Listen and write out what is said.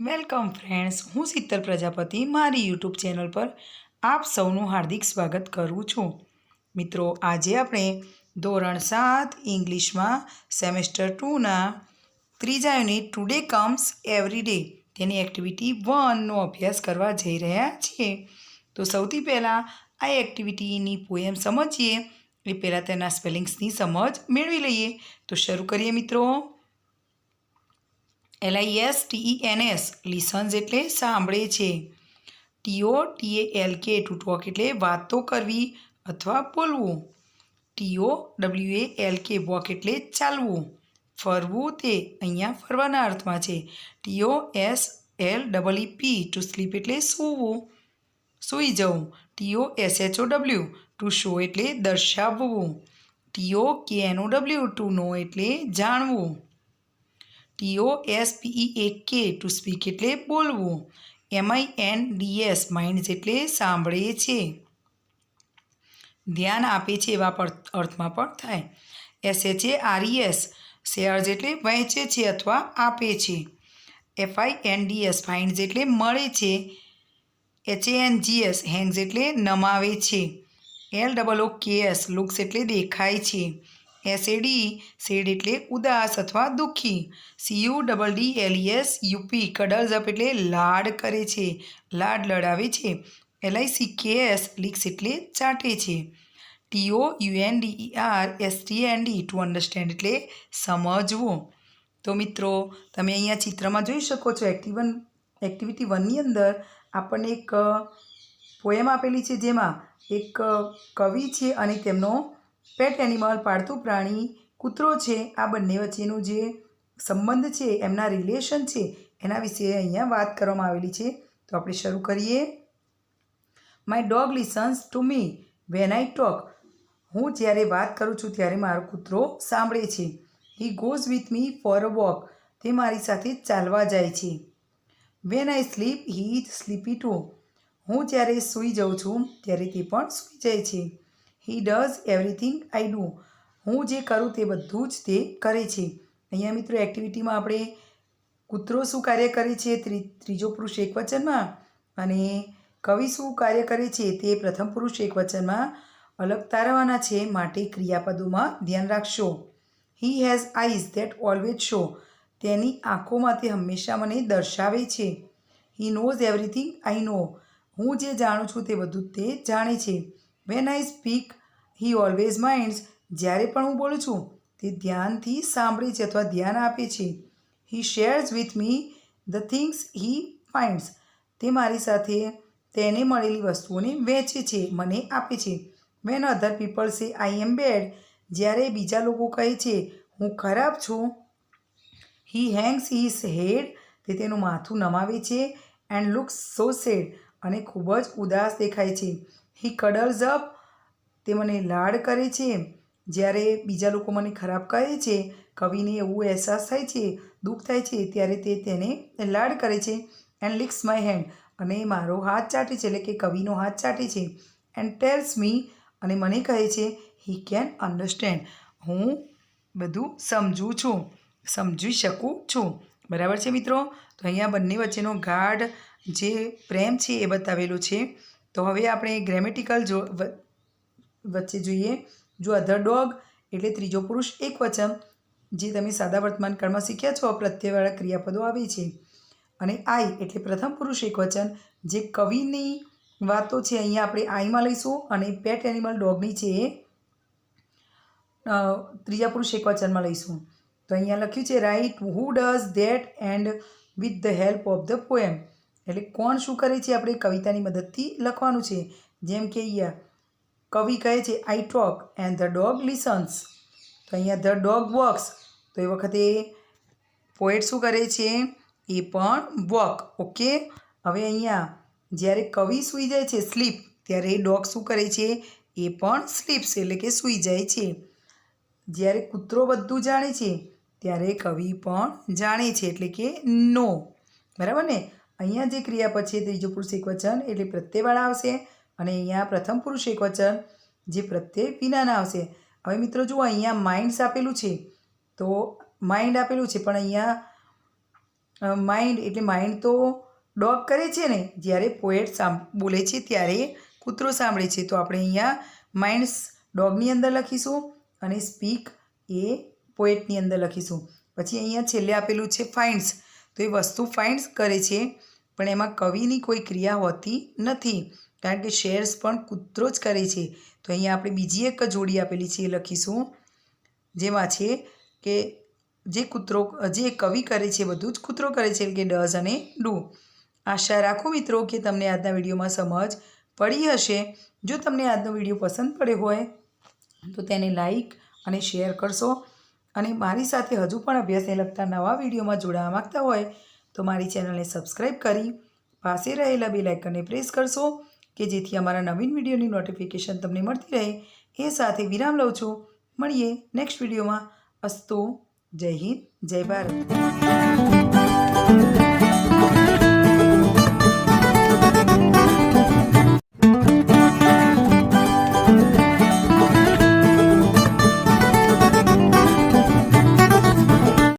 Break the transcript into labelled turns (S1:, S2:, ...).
S1: Welcome friends, હું શીતલ પ્રજાપતિ, મારી YouTube channel પર આપ સૌનું હાર્દિક સ્વાગત કરું છું. મિત્રો, આજે આપણે ધોરણ સાત ઇંગ્લિશમાં સેમેસ્ટર ટુના ત્રીજા unit, today comes every day, તેની એક્ટિવિટી વનનો અભ્યાસ કરવા જઈ રહ્યા છીએ. તો સૌથી પહેલાં આ એક્ટિવિટીની પોએમ સમજીએ, એ પહેલાં તેના સ્પેલિંગ્સની સમજ મેળવી લઈએ. તો શરૂ કરીએ મિત્રો. L I S T N S listens એટલે સાંભળે છે. T O T A L K to talk એટલે વાતો કરવી અથવા બોલવું. T O W A L K walk એટલે ચાલવું. ફરવું તે અહીંયા ફરવાના અર્થમાં છે. T O S L double E P to sleep એટલે સૂવું. સૂઈ જવું. T O S H O W to show એટલે દર્શાવવું. T O K N O W to know એટલે જાણવું. ટીઓ એસ પીઈ એ કે ટુ સ્પીક એટલે બોલવું. એમઆઈ એન ડીએસ માઇન્ડ એટલે સાંભળે છે. ધ્યાન આપે છે એવા અર્થમાં પણ થાય. S H A R E S shares એટલે વહેંચે છે અથવા આપે છે. એફઆઈ એન ડીએસ ફાઇન્ડ એટલે મળે છે. એચ એન જીએસ હેંગ્સ એટલે નમાવે છે. એલ ડબલ ઓ કે એસ લુક્સ એટલે દેખાય છે. એસએડી સેડ એટલે ઉદાસ અથવા દુઃખી. C U double D L E S U P cuddles up એટલે લાડ કરે છે. લાડ લડાવે છે. એલઆઈસી કેએસ લીક્સ એટલે ચાટે છે. T O U N D E R S T N D to understand એટલે સમજવું. તો મિત્રો, તમે અહીંયા ચિત્રમાં જોઈ શકો છો એક્ટિવન એક્ટિવિટી વનની અંદર આપણને એક પોએમ આપેલી છે જેમાં એક કવિ છે અને તેમનો પેટ એનિમલ પાળતું પ્રાણી, કૂતરો છે, આ બંને વચ્ચેનું જે સંબંધ છે, એમના રિલેશન છે, એના વિશે અહીંયા વાત કરવામાં આવેલી છે. તો આપણે શરૂ કરીએ. My dog listens to me when I talk હું જ્યારે વાત કરું છું ત્યારે મારો કૂતરો સાંભળે છે. He goes with me for a walk તે મારી સાથે ચાલવા જાય છે. When I sleep he is sleepy too હું જ્યારે સૂઈ જાઉં છું, ત્યારે તે પણ સૂઈ જાય છે. He does everything I do હું જે કરું તે બધું જ તે કરે છે. અહીંયા મિત્રો એક્ટિવિટીમાં આપણે કૂતરો શું કાર્ય કરે છે ત્રીજો પુરુષ એક વચનમાં અને કવિ શું કાર્ય કરે છે તે પ્રથમ પુરુષ એક વચનમાં અલગ તારવાના છે. માટે ક્રિયાપદોમાં ધ્યાન રાખશો. He has eyes that always show તેની આંખોમાં તે હંમેશા મને દર્શાવે છે. હી નોઝ એવરીથિંગ આઈ નો હું જે જાણું છું તે બધું તે જાણે છે. When I speak he always minds જ્યારે પણ હું બોલું છું, તે ધ્યાનથી સાંભળે છે અથવા ધ્યાન આપે છે. He shares with me the things he finds તે મારી સાથે તેને મળેલી વસ્તુઓને વેચે છે, મને આપે છે. વેન અધર પીપલ સે આઈ એમ બેડ જ્યારે બીજા લોકો કહે છે, હું ખરાબ છું. હી હેંગ્સ હિઝ હેડ તે તેનું માથું નમાવે છે એન્ડ લુક્સ સો સેડ અને ખૂબ જ ઉદાસ દેખાય છે. હી કડલ્સ અપ તે મને લાડ કરે છે. જ્યારે બીજા લોકો મને ખરાબ કહે છે, કવિને એવું અહેસાસ થાય છે, દુઃખ થાય છે, ત્યારે તે તેને લાડ કરે છે એન્ડ લિક્સ માય હેન્ડ અને મારો હાથ ચાટે છે, એટલે કે કવિનો હાથ ચાટે છે એન્ડ ટેલ્સ મી અને મને કહે છે હી કેન અન્ડરસ્ટેન્ડ હું બધું સમજું છું, સમજી શકું છું. બરાબર છે મિત્રો? તો અહીંયા બંને વચ્ચેનો ગાઢ જે પ્રેમ છે એ બતાવેલો છે. તો હવે આપણે ગ્રેમેટિકલ જો વચ્ચે જોઈએ. જો અધર ડોગ એટલે ત્રીજો પુરુષ એક વચન, જે તમે સાદા વર્તમાન કાળમાં શીખ્યા છો, પ્રત્યયવાળા ક્રિયાપદો આવે છે. અને આઈ એટલે પ્રથમ પુરુષ એક વચન, જે કવિની વાતો છે અહીંયા આપણે આઈમાં લઈશું અને પેટ એનિમલ ડોગની છે એ ત્રીજા પુરુષ એક વચનમાં લઈશું. તો અહીંયા લખ્યું છે write who does that and with the help of the poem એટલે કોણ શું કરે છે? આપણે કવિતાની મદદથી લખવાનું છે. જેમ કે અહીંયા, કવિ કહે છે I talk and the dog listens તો અહીંયા ધ ડોગ વોક્સ તો એ વખતે પોએટ શું કરે છે? એ પણ વોક ઓકે હવે અહીંયા, જ્યારે કવિ સૂઈ જાય છે સ્લીપ ત્યારે ડોગ શું કરે છે? એ પણ સ્લીપ્સ એટલે કે સૂઈ જાય છે. જ્યારે કૂતરો બધું જાણે છે, ત્યારે કવિ પણ જાણે છે, એટલે કે નો બરાબર ને? અહીંયા જે ક્રિયા પછી ત્રીજું પુરુષ એકવચન એટલે પ્રત્યયવાળા આવશે અને અહીંયા પ્રથમ પુરુષ એક વચન જે પ્રત્યય વિનાના આવશે. હવે મિત્રો જુઓ, અહીંયા માઇન્ડ્સ આપેલું છે. તો માઇન્ડ આપેલું છે, પણ અહીંયા માઇન્ડ એટલે માઇન્ડ તો ડોગ કરે છે ને, જ્યારે પોએટ સામ બોલે છે, ત્યારે કૂતરો સાંભળે છે. તો આપણે અહીંયા માઇન્ડ્સ ડોગની અંદર લખીશું અને સ્પીક એ પોએટની અંદર લખીશું. પછી અહીંયા છેલ્લે આપેલું છે ફાઇન્ડ્સ તો એ વસ્તુ ફાઇન્ડ્સ કરે છે, પણ એમાં કવિની કોઈ ક્રિયા હોતી નથી. કારણ કે શેર્સ પણ કૂતરો જ કરે છે. તો અહીંયા આપણે બીજી એક જોડી આપેલી છે એ લખીશું. જેમાં છે કે જે કૂતરો, જે કવિ કરે છે બધું જ કૂતરો કરે છે કે ડઝ અને ડુ. આશા રાખો મિત્રો કે તમને આજના વિડીયોમાં સમજ પડી હશે. જો તમને આજનો વીડિયો પસંદ પડ્યો હોય, તો તેને લાઈક અને શેર કરશો. અને મારી સાથે હજુ પણ અભ્યાસને લગતા નવા વિડીયોમાં જોડાવા માગતા હોય તો મારી ચેનલને સબસ્ક્રાઈબ કરી પાસે રહેલા બે લાઇકનને પ્રેસ કરશો કે જેથી અમારા નવીન વિડીયોની નોટિફિકેશન તમને મળતી રહે. એ સાથે વિરામ લઉં છું. મળીએ નેક્સ્ટ વિડીયોમાં. અસ્તુ, જય હિન્દ, જય ભારત.